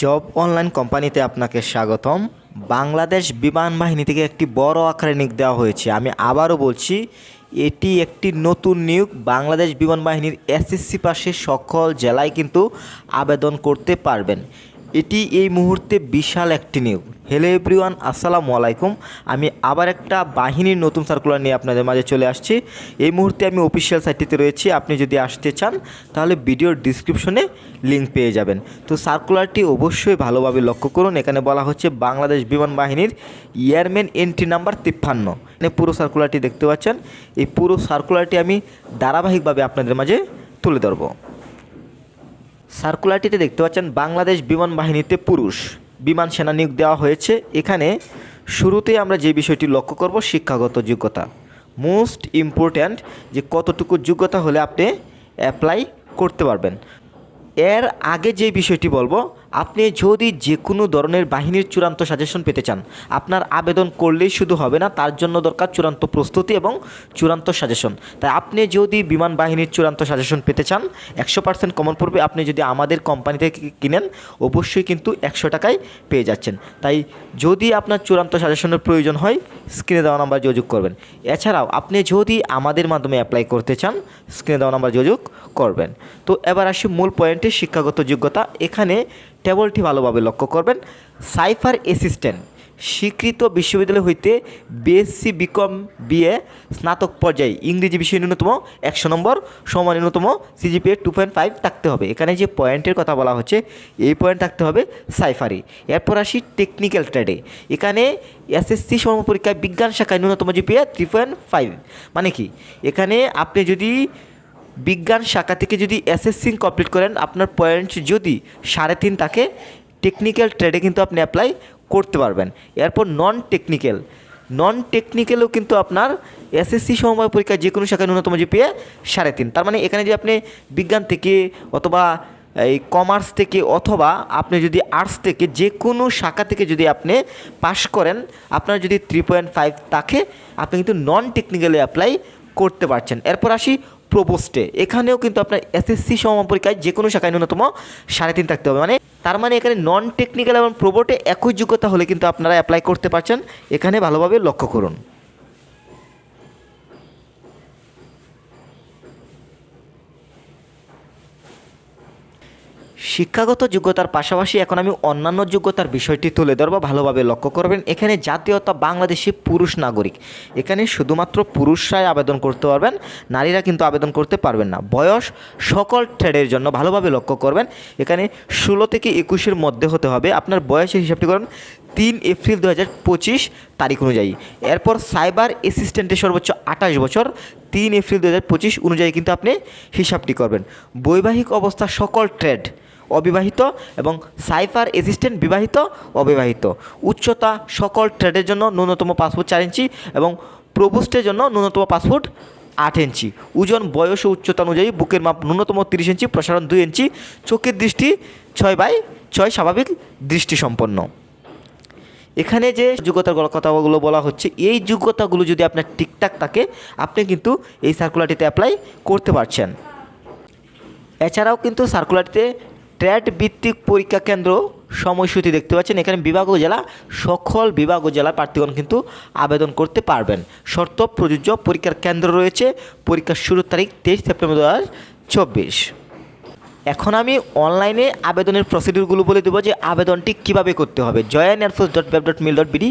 Job online কোম্পানিতে আপনাকে স্বাগতম। বাংলাদেশ বিমান বাহিনী থেকে একটি বড় আকারে নিয়োগ দেওয়া হয়েছে। আমি আবারও বলছি, এটি একটি নতুন নিয়োগ। বাংলাদেশ বিমান বাহিনীর এসএসসি পাশে সকল জেলায় কিন্তু আবেদন করতে পারবেন। এটি এই মুহূর্তে বিশাল একটি নিয়োগ। হ্যালো এভরিওয়ান আসসালামু আলাইকুম। আমি আবার একটা বাহিনীর নতুন সার্কুলার নিয়ে আপনাদের মাঝে চলে আসছি। এই মুহূর্তে আমি অফিসিয়াল সাইটটিতে রয়েছি, আপনি যদি আসতে চান, তাহলে ভিডিওর ডিসক্রিপশনে লিঙ্ক পেয়ে যাবেন। তো সার্কুলারটি অবশ্যই ভালোভাবে লক্ষ্য করুন। এখানে বলা হচ্ছে বাংলাদেশ বিমান বাহিনীর এয়ারম্যান এন্ট্রি নাম্বার তিপ্পান্ন। এখানে পুরো সার্কুলারটি দেখতে পাচ্ছেন। এই পুরো সার্কুলারটি আমি ধারাবাহিকভাবে আপনাদের মাঝে তুলে ধরবো। সার্কুলারটিতে দেখতে পাচ্ছেন, বাংলাদেশ বিমান বাহিনীতে পুরুষ। বিমান সেনা নিয়োগ দেওয়া হয়েছে। এখানে শুরুতেই আমরা যে বিষয়টি লক্ষ্য করব, শিক্ষাগত যোগ্যতা। মোস্ট ইম্পর্ট্যান্ট যে কতটুকু যোগ্যতা হলে আপনি অ্যাপ্লাই করতে পারবেন। এর আগে যে বিষয়টি বলব আপনি যদি যে কোনো ধরনের বাহিনীর চূড়ান্ত সাজেশন পেতে চান, আপনার আবেদন করলেই শুধু হবে না, তার জন্য দরকার চূড়ান্ত প্রস্তুতি এবং চূড়ান্ত সাজেশন তাই আপনি যদি বিমান বাহিনীর চূড়ান্ত সাজেশন পেতে চান, একশো পার্সেন্ট কমন পড়বে আপনি যদি আমাদের কোম্পানি থেকে কিনেন, অবশ্যই কিন্তু একশো টাকায় পেয়ে যাচ্ছেন। তাই যদি আপনার চূড়ান্ত সাজেশনের প্রয়োজন হয় স্ক্রিনে দেওয়া নাম্বার যোগাযোগ করবেন। এছাড়াও আপনি যদি আমাদের মাধ্যমে অ্যাপ্লাই করতে চান স্ক্রিনে দেওয়া নাম্বার যোগাযোগ করবেন। তো এবার আসি মূল পয়েন্টে শিক্ষাগত যোগ্যতা। এখানে টেবলটি ভালোভাবে লক্ষ্য করবেন। সাইফার অ্যাসিস্ট্যান্ট, স্বীকৃত বিশ্ববিদ্যালয় হইতে বিএসসি বিকম বিএ স্নাতক পর্যায়ে ইংরেজি বিষয় ন্যূনতম একশো নম্বর সমান ন্যূনতম সিজিপিএ টু পয়েন্ট ফাইভ থাকতে হবে। এখানে যে পয়েন্টের কথা বলা হচ্ছে, এই পয়েন্ট থাকতে হবে সাইফারি। এরপর আসি টেকনিক্যাল ট্রেডে এখানে এসএসসি সম পরীক্ষায় বিজ্ঞান শাখায় ন্যূনতম জিপিএ থ্রি পয়েন্ট ফাইভ মানে কি? এখানে আপনি যদি বিজ্ঞান শাখা থেকে যদি এসএসসি কমপ্লিট করেন, আপনার পয়েন্ট যদি সাড়ে তিন থাকে টেকনিক্যাল ট্রেডে কিন্তু আপনি অ্যাপ্লাই করতে পারবেন। এরপর নন টেকনিক্যাল নন টেকনিক্যালেও কিন্তু আপনার এসএসসি সমবায় পরীক্ষায় যে কোনো শাখায় ন্যূনতম জিপিএ সাড়ে তিন। তার মানে এখানে যে আপনি বিজ্ঞান থেকে অথবা, এই কমার্স থেকে অথবা আপনি যদি আর্টস থেকে যে কোনো শাখা থেকে যদি আপনি পাশ করেন, আপনার যদি থ্রি পয়েন্ট ফাইভ থাকে, আপনি কিন্তু নন টেকনিক্যালে অ্যাপ্লাই করতে পারছেন। এরপর আসি প্রবোস্টে। এখানেও কিন্তু আপনার এসএসসি সমপরীক্ষায় যে কোনো শাখায় ন্যূনতম সাড়ে তিন থাকতে হবে। মানে তার মানে এখানে নন টেকনিক্যাল এবং প্রোবোটে একই যোগ্যতা হলে কিন্তু আপনারা অ্যাপ্লাই করতে পারছেন। এখানে ভালোভাবে লক্ষ্য করুন। শিক্ষাগত যোগ্যতার পাশাপাশি এখন আমি অন্যান্য যোগ্যতার বিষয়টি তুলে ধরবো, ভালোভাবে লক্ষ্য করবেন। এখানে জাতীয়তা বাংলাদেশি পুরুষ নাগরিক। এখানে শুধুমাত্র পুরুষরাই আবেদন করতে পারবেন, নারীরা কিন্তু আবেদন করতে পারবেন না। বয়স সকল ট্রেডের জন্য ভালোভাবে লক্ষ্য করবেন। এখানে ষোলো থেকে একুশের মধ্যে হতে হবে। আপনার বয়সের হিসাবটি করুন। তিন এপ্রিল দু হাজার পঁচিশ তারিখ অনুযায়ী। এরপর সাইবার অ্যাসিস্ট্যান্টের সর্বোচ্চ আঠাশ বছর। তিন এপ্রিল দু হাজার পঁচিশ অনুযায়ী কিন্তু আপনি হিসাবটি করবেন। বৈবাহিক অবস্থা সকল ট্রেড। অবিবাহিত এবং সাইফার অ্যাসিস্ট্যান্ট বিবাহিত, অবিবাহিত। উচ্চতা সকল ট্রেডের জন্য ন্যূনতম পাসপোর্ট চার ইঞ্চি এবং প্রবোস্টের জন্য ন্যূনতম পাসপোর্ট আট ইঞ্চি। ওজন, বয়স ও উচ্চতা অনুযায়ী বুকের মাপ ন্যূনতম তিরিশ ইঞ্চি, প্রসারণ দুই ইঞ্চি। চোখের দৃষ্টি ছয় বাই ছয় স্বাভাবিক দৃষ্টি সম্পন্ন এখানে যে যোগ্যতার কথাগুলো বলা হচ্ছে, এই যোগ্যতাগুলো যদি আপনার ঠিকঠাক থাকে, আপনি কিন্তু এই সার্কুলারটিতে অ্যাপ্লাই করতে পারছেন। এছাড়াও কিন্তু সার্কুলারটিতে ট্র্যাড ভিত্তিক পরীক্ষা কেন্দ্র সময়সূচি দেখতে পাচ্ছেন। এখানে বিভাগ ও জেলা, সকল বিভাগ ও জেলার প্রার্থীগণ কিন্তু আবেদন করতে পারবেন। শর্ত, প্রযোজ্য পরীক্ষার কেন্দ্র রয়েছে, পরীক্ষার শুরুর তারিখ তেইশ সেপ্টেম্বর দু চব্বিশ। এখন আমি অনলাইনে আবেদনের প্রসিডিউরগুলো বলে দেবো যে আবেদনটি কীভাবে করতে হবে। Join air force dot web dot mil dot BD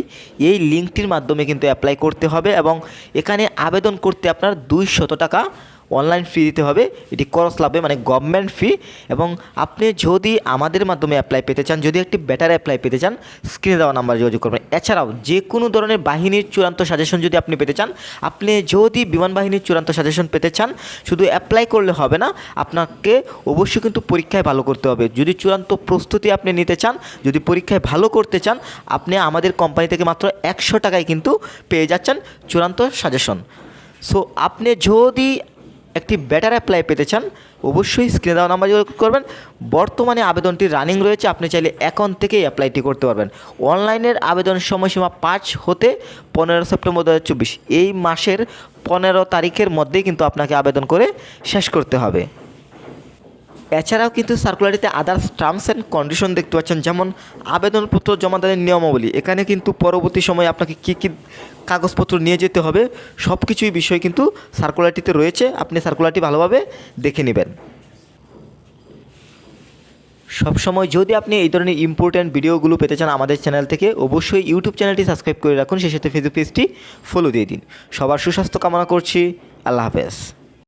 এই লিঙ্কটির মাধ্যমে কিন্তু অ্যাপ্লাই করতে হবে এবং এখানে আবেদন করতে আপনার দুইশত টাকা অনলাইন ফি দিতে হবে, এটি খরচ লাগবে মানে গভর্নমেন্ট ফি এবং আপনি যদি আমাদের মাধ্যমে অ্যাপ্লাই পেতে চান, যদি একটি বেটার অ্যাপ্লাই পেতে চান স্ক্রিনে দেওয়া নাম্বার যোগাযোগ করবেন। এছাড়াও যে কোনো ধরনের বাহিনীর চূড়ান্ত সাজেশন যদি আপনি পেতে চান, আপনি যদি বিমান বাহিনীর চূড়ান্ত সাজেশন পেতে চান, শুধু অ্যাপ্লাই করলে হবে না, আপনাকে অবশ্যই কিন্তু পরীক্ষায় ভালো করতে হবে। যদি চূড়ান্ত প্রস্তুতি আপনি নিতে চান, যদি পরীক্ষায় ভালো করতে চান, আপনি আমাদের কোম্পানি থেকে মাত্র একশো টাকায় কিন্তু পেয়ে যাচ্ছেন চূড়ান্ত সাজেশন সো আপনি যদি একটি ব্যাটার অ্যাপ্লাই পেতে চান, অবশ্যই স্ক্রিনে দেওয়া নাম্বার যোগাযোগ করবেন। বর্তমানে আবেদনটি রানিং রয়েছে, আপনি চাইলে এখন থেকেই অ্যাপ্লাইটি করতে পারবেন। অনলাইনের আবেদন সময়সীমা পাঁচ হতে পনেরো সেপ্টেম্বর দু হাজার চব্বিশ। এই মাসের পনেরো তারিখের মধ্যেই কিন্তু আপনাকে আবেদন করে শেষ করতে হবে। এছাড়াও কিন্তু সার্কুলারিতে আদার্স টার্মস অ্যান্ড কন্ডিশন দেখতে পাচ্ছেন, যেমন আবেদনপত্র জমা দেওয়ার নিয়মাবলী। এখানে কিন্তু পরবর্তী সময়ে আপনাকে কী কী কাগজপত্র নিয়ে যেতে হবে সব কিছুই বিষয় কিন্তু সার্কুলারটিতে রয়েছে, আপনি সার্কুলারটি ভালোভাবে দেখে নেবেন। সবসময় যদি আপনি এই ধরনের ইম্পর্ট্যান্ট ভিডিওগুলো পেতে চান আমাদের চ্যানেল থেকে, অবশ্যই ইউটিউব চ্যানেলটি সাবস্ক্রাইব করে রাখুন, সেই সাথে ফেসবুক পেজটি ফলো দিয়ে দিন। সবার সুস্বাস্থ্য কামনা করছি, আল্লাহ হাফেজ।